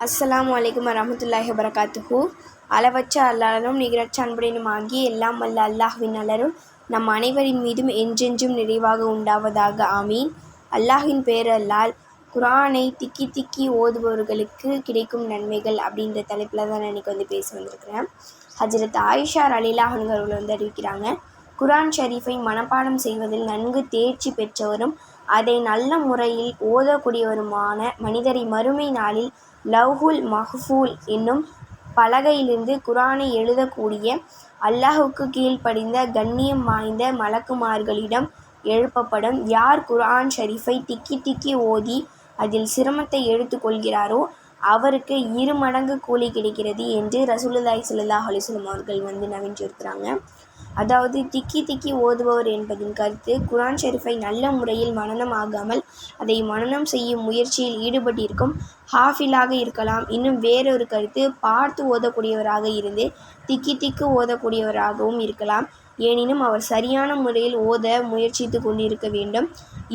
அஸ்லாம் வலைக்கம் வரமத்துல்லாஹி வரகாத்துஹு அளவற்ற அல்லாரும் நிகரற்ற அன்புடனும் ஆகிய எல்லாம் வல்ல அல்லாஹ்வின் அலரும் நம் அனைவரின் மீதும் என்றென்றும் நிறைவாக உண்டாவதாக. ஆமீன். அல்லாஹின் பேரல்லால் குரானை திக்கி திக்கி ஓதுபவர்களுக்கு கிடைக்கும் நன்மைகள் அப்படின்ற தலைப்பில் தான் நான் இன்றைக்கி வந்து பேச வந்திருக்கிறேன். ஹஜரத் ஆயிஷா அலிலாஹன் வந்து அறிவிக்கிறாங்க குரான் ஷரீஃபை மனப்பாடம் செய்வதில் நன்கு தேர்ச்சி பெற்றவரும் அதை நல்ல முறையில் ஓதக்கூடியவருமான மனிதரை மறுமை நாளில் லவ்ஹுல் மஹ்ஃபூல் என்னும் பலகையிலிருந்து குரானை எழுதக்கூடிய அல்லாஹுக்கு கீழ்ப்படிந்த கண்ணியம் வாய்ந்த மலக்குமார்களிடம் எழுப்பப்படும் யார் குர்ஆன் ஷரீஃபை திக்கி திக்கி ஓதி அதில் சிரமத்தை எடுத்துக்கொள்கிறாரோ அவருக்கு இரு மடங்கு கூலி கிடைக்கிறது என்று ரசூலுல்லாய் சுல்லா அலைஹி அவர்கள் வந்து நவின்றிருக்கிறாங்க அதாவது திக்கி திக்கி ஓதுபவர் என்பதின் கருத்து குரான் ஷெரீஃபை நல்ல முறையில் மனனம் ஆகாமல் அதை மனனம் செய்யும் முயற்சியில் ஈடுபட்டிருக்கும் ஹாஃபிலாக இருக்கலாம். இன்னும் வேறொரு கருத்து பார்த்து ஓதக்கூடியவராக இருந்து திக்கி திக்கு ஓதக்கூடியவராகவும் இருக்கலாம். எனினும் அவர் சரியான முறையில் ஓத முயற்சித்து கொண்டிருக்க வேண்டும்.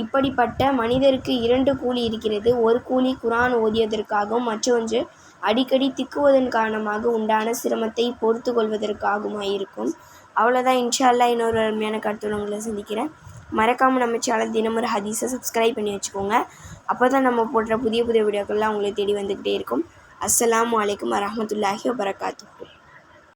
இப்படிப்பட்ட மனிதருக்கு இரண்டு கூலி இருக்கிறது. ஒரு கூலி குரான் ஓதியதற்காகவும் மற்றொன்று அடிக்கடி திக்குவதன் காரணமாக உண்டான சிரமத்தை பொறுத்து கொள்வதற்காகுமாயிருக்கும் அவ்வளோதான் இன்ஷா இன்னொரு அருமையான கருத்து உங்களை சந்திக்கிறேன். மறக்காமல் நம்ம சேனல் தினம் ஒரு ஹதீஸை சப்ஸ்கிரைப் பண்ணி வச்சுக்கோங்க. அப்போ தான் நம்ம போடுற புதிய புதிய வீடியோக்கள்லாம் உங்களை தேடி வந்துக்கிட்டே இருக்கும். அஸ்லாம் வலைக்கம் வரமத்துல்லாஹி வபரகாத்துஹு.